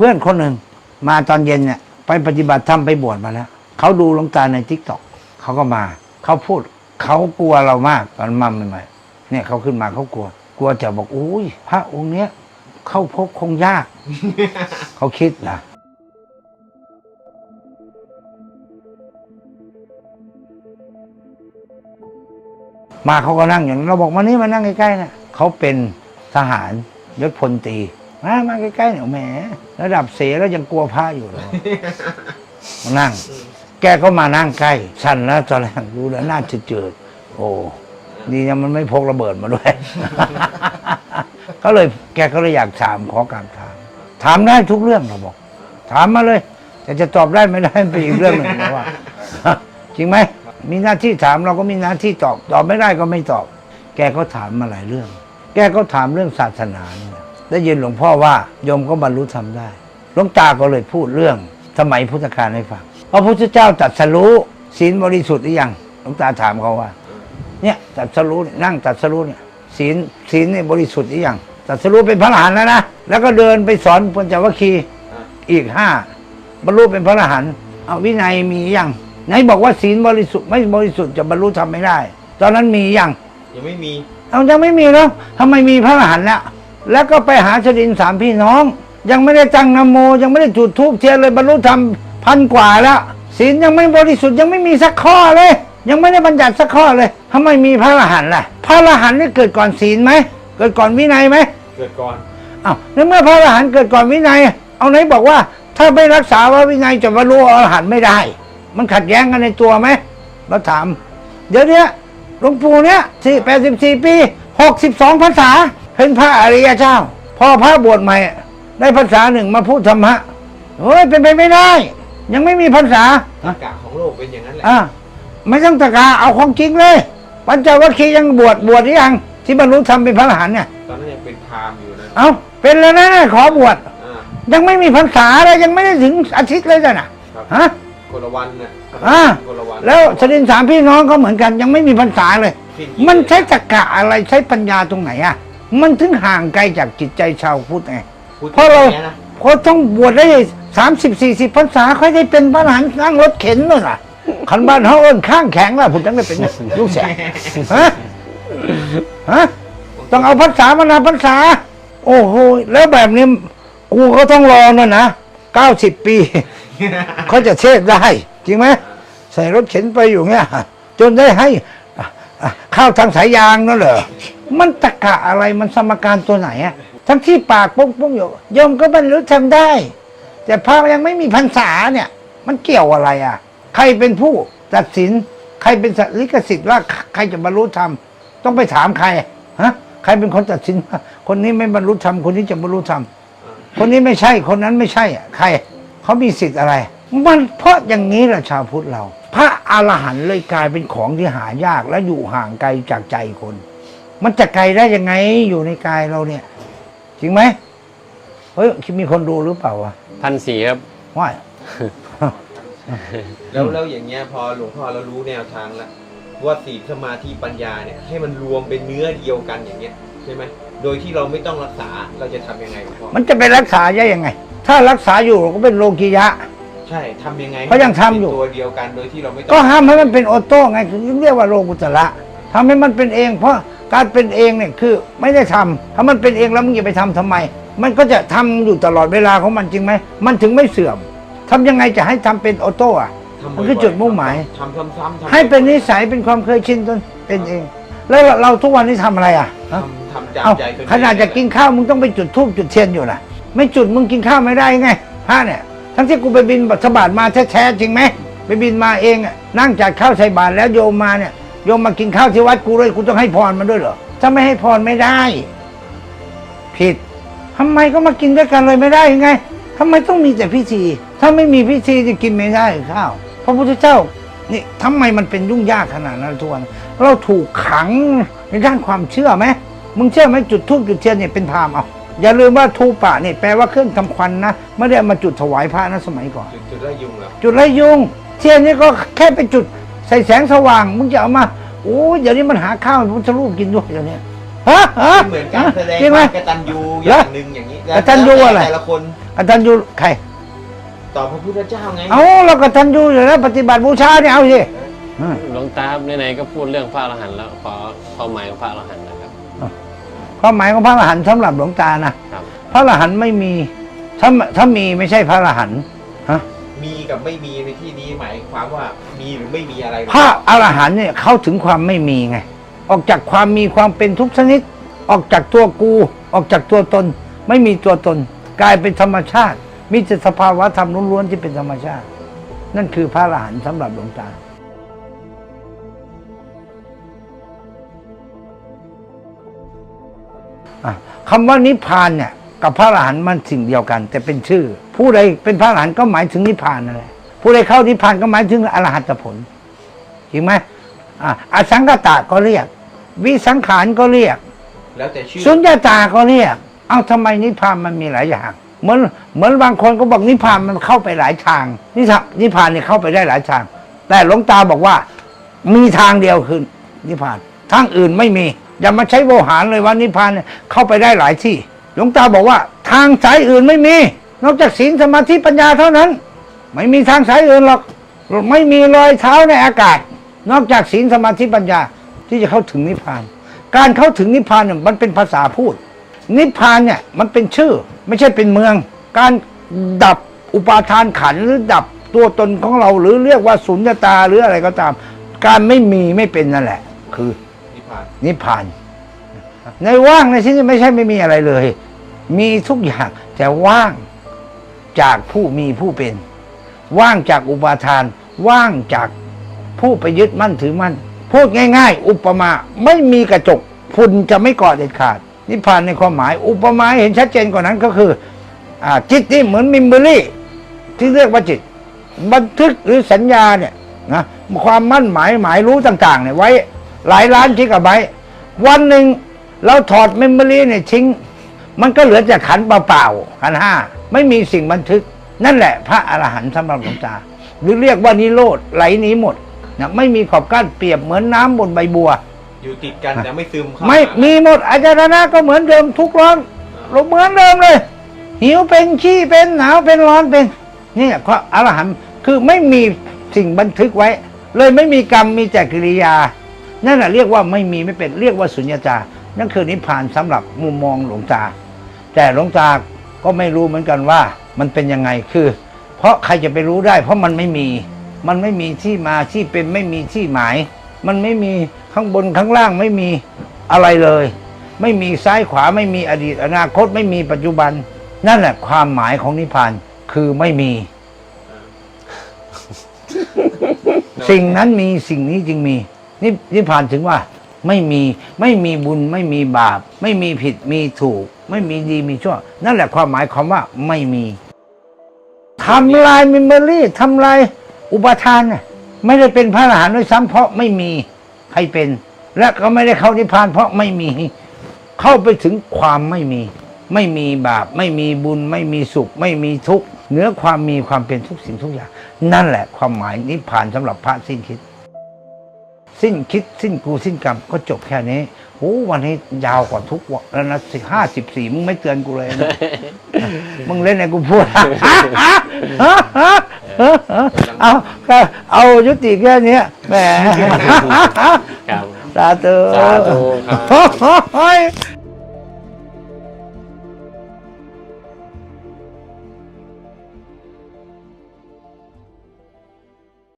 เพื่อนคนหนึ่งมาตอนเย็นเนี่ยไปปฏิบัติธรรมไปบวชมาแล้วเขาดูหลวงตาในทิกตอกเขาก็มาเขาพูดเขากลัวเรามากตอนมาใหม่ๆเนี่ยเขาขึ้นมาเขากลัว กลัวจะบอกอุ้ยพระองค์เนี้ยเข้าพบคงยาก เขาคิดนะมาเขาก็นั่งอย่าง เราบอกมานี่มานั่งใกล้ๆนะเขาเป็นทหารยศพลตรี มามาใกล้ๆเนี่ยแหมระดับเสแล้วยังกลัวพระอยู่เลยมานั่ง แกก็มานั่งใกล้ชันแล้วตอนแรกรู้แล้วหน้าจืดๆโอ้ดีนะมันไม่พกระเบิดมาด้วย ก็เลยแกก็เลยอยากถามขอการถาม ถามได้ทุกเรื่องเราบอก ถามมาเลย แต่จะตอบได้ไม่ได้มันเป็นอีกเรื่องหนึ่งนะว่า จริงไหมมีหน้าที่ถามเราก็มีหน้าที่ตอบ ตอบไม่ได้ก็ไม่ตอบ แกก็ถามมาหลายเรื่อง แกก็ถามเรื่องศาสนานี่นะ ได้ยินหลวงพ่อว่าโยมก็บรรลุธรรมได้หลวงตาก็เลยพูดเรื่องสมัยพุทธกาลให้ฟังพระพุทธเจ้าตรัดสรู้ศีลบริสุทธิ์หรือยังหลวงตาถามเขาว่า เนี่ยตรัดสรู้เนี่ยนั่งตรัดสรู้เนี่ยศีลศีลเนี่ยบริสุทธิ์หรือยังตรัดสรู้เป็นพระอรหันต์แล้วนะแล้วก็เดินไปสอนปัญจวัคคีย์อะอีกห้าบรรลุเป็นพระอรหันต์เอาวินัยมียังไหนบอกว่าศีลบริสุทธิ์ไม่บริสุทธิ์จะบรรลุทำไม่ได้ ตอนนั้นมียังยังไม่มีเอายังไม่มีแล้วทำไมมีพระอรหันต์แล้ว แล้วก็ไปหาชดินสามพี่น้อง ยังไม่ได้ตั้งนะโม ยังไม่ได้จุดธูปเทียนเลยบรรลุธรรมพันกว่าแล้วศีลยังไม่บริสุทธิ์ยังไม่มีสักข้อเลย ยังไม่ได้บัญญัติสักข้อเลยทำไมมีพระอรหันต์ล่ะ พระอรหันต์นี่เกิดก่อนศีลไหมเกิดก่อนวินัยไหมเกิดก่อนอ้าวแล้วเมื่อพระอรหันต์เกิดก่อนวินัย เอาไหนบอกว่า ถ้าไม่รักษาว่าวินัยจะบรรลุอรหันต์ไม่ได้ มันขัดแย้งกันในตัวไหมเราถาม เดี๋ยวเนี้ยหลวงปู่เนี้ยสี่แปดสิบสี่ปีหกสิบสองภาษา เป็นพระอริยเจ้า พอพระบวชใหม่ ได้ภาษาหนึ่งมาพูดธรรมะเฮ้ยเป็นไปไม่ได้ ยังไม่มีภาษาตรรกะของโลกเป็นอย่างนั้นแหละอะไม่ต้องตะกาเอาของจริงเลยปัญจวัคคีย์ยังบวชบวชหรือยัง ที่บรรลุธรรมเป็นพระอรหันต์เนี่ยตอนนั้นยังเป็นพราหมณ์อยู่นะเอาเป็นแล้วนะขอบวชอ่ายังไม่มีพรรษาเลยยังไม่ได้ถึงอาทิตย์เลยจ้ะนะครับฮะคนละวันนะอ่าคนละวันแล้วชดินสามพี่น้องก็เหมือนกัน ยังไม่มีพรรษาเลยสิ้นมันใช้จักระอะไรใช้ปัญญาตรงไหนอะ มันถึงห่างไกลจากจิตใจชาวพุทธไง พูดเพราะเรา อย่งงี้ยนะเพราะต้องบวชได้สามสิบสี่สิบพรรษาค่อยได้เป็นพระอรหันต์นั่งรถเข็นนู่นน่ะ ขันบ้านเขาเอิ้นข้างแข็งล่ะผมจังได้เป็นลูกแสงฮะฮะต้องเอาพรรษามานาพรรษา โอ้โหแล้วแบบนี้ กูก็ต้องรอน่ะนะเก้าสิบปี เขาจะเทศได้ จริงไหมใส่รถเข็นไปอยู่เงี้ยจนได้ให้อะอะข้าวทางสายยางนั่นเหรอ มันตะกะอะไรมันสมการตัวไหนอะทั้งที่ปากปุ้งปุ้งอยู่โยมก็บรรลุทำได้ แต่พระยังไม่มีพรรษาเนี่ย มันเกี่ยวอะไรอะใครเป็นผู้ตัดสิน ใครเป็นลิขสิทธิ์ว่าใครจะบรรลุธรรมต้องไปถามใครฮะใครเป็นคนตัดสินว่าคนนี้ไม่บรรลุธรรมคนนี้จะบรรลุธรรมคนนี้ไม่ใช่คนนั้นไม่ใช่อะใครเขามีสิทธิ์อะไร มันเพราะอย่างนี้แหละชาวพุทธเรา พระอรหันต์เลยกลายเป็นของที่หายากและอยู่ห่างไกลจากใจคน มันจะไกลได้ยังไงอยู่ในกายเราเนี่ย จริงไหมเฮ้ยมีคนดูหรือเปล่าวะพันสี่ครับ ว่า แล้วแล้วอย่างเงี้ยพอหลวงพ่อเรารู้แนวทางแล้วว่าศีลสมาธิปัญญาเนี่ยให้มันรวมเป็นเนื้อเดียวกันอย่างเงี้ยใช่ไหมโดยที่เราไม่ต้องรักษาเราจะทำยังไงหลวงพ่อมันจะไปรักษาได้ยังไง ถ้ารักษาอยู่ก็เป็นโลกียะ ใช่ทำยังไงเขายังทำอยู่ เป็นตัวเดียวกันโดยที่เราไม่ต้ก็องห้ามให้มันเป็นโอโต้ไงคือเรียกว่าโลกุตระทำให้มันเป็นเองเพราะ การเป็นเองเนี่ยคือไม่ได้ทำถ้ามันเป็นเองแล้วมึงจะไปทำทำไม มันก็จะทำอยู่ตลอดเวลาของมันจริงไหม มันถึงไม่เสื่อมทำยังไงจะให้ทำเป็นออโต้อะทำมันคือจุดมุ่งหมายทำซ้ำๆทำให้เป็นนิสัยเป็นความเคยชินจนเป็นเอง แล้วเราเราทุกวันนี้ทำอะไรอะฮะทำทำจากเอาใจตัวเองขนาดจะกินข้าวมึงต้องไปจุดธูปจุดเทียนอยู่นะไม่จุดมึงกินข้าวไม่ได้ไงพระเนี่ยทั้งที่กูไปบินบัตรบาทมาแท้ๆจริงไหมไปบินมาเองอะนั่งจัดข้าวใส่บาตรแล้วโยมมาเนี่ย โยมมากินข้าวที่วัดกูเลยกูต้องให้พรมันด้วยเหรอถ้าไม่ให้พรไม่ได้ ผิดทำไมก็มากินด้วยกันเลยไม่ได้ยังไงทำไมต้องมีแต่พิธี ถ้าไม่มีพิธีจะกินไม่ได้ข้าวพระพุทธเจ้านี่ทำไมมันเป็นยุ่งยากขนาดนั้นทุกวันเราถูกขังในด้านความเชื่อไหมมึงเชื่อไหมจุดทูบจุดเทียนเนี่ยเป็นพราหมณ์เอาอย่าลืมว่าทูปะเนี่ยแปลว่าเครื่องทำควันนะไม่ได้เอามาจุดถวายพระนะสมัยก่อน จุดจุดไล่ยุงเหรอจุดไรยุง เทียนนี่ก็แค่ไปจุด ใส่แสงสว่าง มึงจะเอามาโอ้ยเดี๋ยวนี้มันหาข้าวให้พุทธรูปกินด้วยเดี๋ยวนี้ฮะฮะเหมือนการแสดงจริงไหมความกตัญญูอย่างหนึ่งอย่างนี้กตัญญูอะไร แต่ละคนกตัญญูใครต่อพระพุทธเจ้าไงเอาเรากตัญญูอยู่แล้วปฏิบัติบูชาเนี่ยเอาสิอืมหลวงตาครับไหนๆก็พูดเรื่องพระอรหันต์แล้วขอความหมายของพระอรหันต์นะครับ ความหมายของพระอรหันต์สำหรับหลวงตานะครับ พระอรหันต์ไม่มีถ้าถ้ามีไม่ใช่พระอรหันต์ฮะมีกับไม่มีในที่นี้หมายความว่า มีหรือไม่มีอะไรพระอรหันต์เนี่ยเข้าถึงความไม่มีไง ออกจากความมีความเป็นทุกชนิด ออกจากตัวกู ออกจากตัวตน ไม่มีตัวตน กลายเป็นธรรมชาติ มีแต่สภาวะธรรมล้วนๆที่เป็นธรรมชาติ นั่นคือพระอรหันต์สำหรับหลวงตา่คำว่านิพพานเนี่ยกับพระอรหันต์มันสิ่งเดียวกัน แต่เป็นชื่อ ผู้ใดเป็นพระอรหันต์ก็หมายถึงนิพพานนั่นแหละ ผู้ใดเข้านิพพานก็หมายถึงอรหัตผลจริงไหมอะอสังกตะก็เรียก วิสังขารก็เรียก แล้วแต่ชื่อสุญญตาก็เรียก เอาทำไมนิพพานมันมีหลายอย่าง เหมือนเหมือนบางคนก็บอกนิพพานมันเข้าไปหลายทาง นิทะนิพพานเนี่ยเข้าไปได้หลายทาง แต่หลวงตาบอกว่า มีทางเดียวคือนิพพานทางอื่นไม่มี อย่ามาใช้โวหารเลยว่านิพพานเนี่ยเข้าไปได้หลายที่ หลวงตาบอกว่า ทางสายอื่นไม่มี นอกจากศีลสมาธิปัญญาเท่านั้น ไม่มีทางสายอื่นหรอก ไม่มีรอยเท้าในอากาศ นอกจากศีลสมาธิปัญญาที่จะเข้าถึงนิพพาน การเข้าถึงนิพพานเนี่ยมันเป็นภาษาพูด นิพพานเนี่ยมันเป็นชื่อ ไม่ใช่เป็นเมือง การดับอุปาทานขันธ์หรือดับตัวตนของเราหรือเรียกว่าสุญญตาหรืออะไรก็ตาม การไม่มีไม่เป็นนั่นแหละ คือนิพพานนิพพาน ในว่างในที่นี้ไม่ใช่ไม่มีอะไรเลย มีทุกอย่างแต่ว่างจากผู้มีผู้เป็น ว่างจากอุปาทาน ว่างจากผู้ไปยึดมั่นถือมั่นพูดง่าย ๆ อุปมาไม่มีกระจกฝุ่นจะไม่เกาะเด็ดขาด นิพพานในความหมาย อุปมาเห็นชัดเจนกว่านั้นก็คืออจิตนี่เหมือนมิมเบอรี่ ที่เรียกว่าจิต บันทึกหรือสัญญาเนี่ยนะความมั่นหมายหมายรู้ต่างๆเนี่ยไว้ หลายล้านกิกะไบต์วันหนึ่งเราถอดเมมโมรี่เนี่ยทิ้ง มันก็เหลือแต่ขันเปล่าๆขันห้าไม่มีสิ่งบันทึก นั่นแหละพระอรหันต์สำหรับหลวงตาหรือเรียกว่านิโรธไหลหนีหมดนะไม่มีขอบกั้นเปรียบเหมือนน้ำบนใบบัว อยู่ติดกันแต่ไม่ซึมเข้าไม่หามีหมดอาจารนะก็เหมือนเดิมทุกร้อนเราเหมือนเดิมเลย หิวเป็นขี้เป็นหนาวเป็นร้อนเป็นนี่เพราะอรหันต์คือไม่มีสิ่งบันทึกไว้ เลยไม่มีกรรมมีแต่กิริยา นั่นแหะเรียกว่าไม่มีไม่เป็นเรียกว่าสุญญตานั่นคือนิพพานสำหรับมุมมองหลวงตา แต่หลวงตา ก็ไม่รู้เหมือนกันว่ามันเป็นยังไงคือ เพราะใครจะไปรู้ได้ เพราะมันไม่มี มันไม่มีที่มาที่เป็นไม่มีที่หมาย มันไม่มีข้างบนข้างล่างไม่มีอะไรเลย ไม่มีซ้ายขวาไม่มีอดีตอนาคตไม่มีปัจจุบัน นั่นแหละความหมายของนิพพานคือไม่มี สิ่งนั้นมีสิ่งนี้จึงมีนินิพพานถึงว่า ไม่มีไม่มีบุญไม่มีบาป ไม่มีผิดมีถูก ไม่มีดีมีชั่ว นั่นแหละความหมายคำว่าไม่มีทำลายมิมเบอรี่ทำลายอุปทานไม่ได้เป็นพระอรหันต์ด้วยซ้ำเพราะไม่มีใครเป็น และก็ไม่ได้เข้านิพพาน เพราะไม่มี เข้าไปถึงความไม่มี ไม่มีบาป ไม่มีบุญ ไม่มีสุข ไม่มีทุกข์เหนือความมีความเป็นทุกสิ่งทุกอย่าง นั่นแหละความหมายนิพพานสำหรับพระสิ้นคิด สิ้นคิดสิ้นกูสิ้นกรรมก็จบแค่นี้โอ้วันนี้ยาวกว่าทุกวันแล้วนะสิห้าสิบสี่มึงไม่เตือนกูเลยนะมึงเล่นไงกูพูดเอาก็เอายุติแค่เนี้ยแหมครับสาธุสาธุครับโอ้ย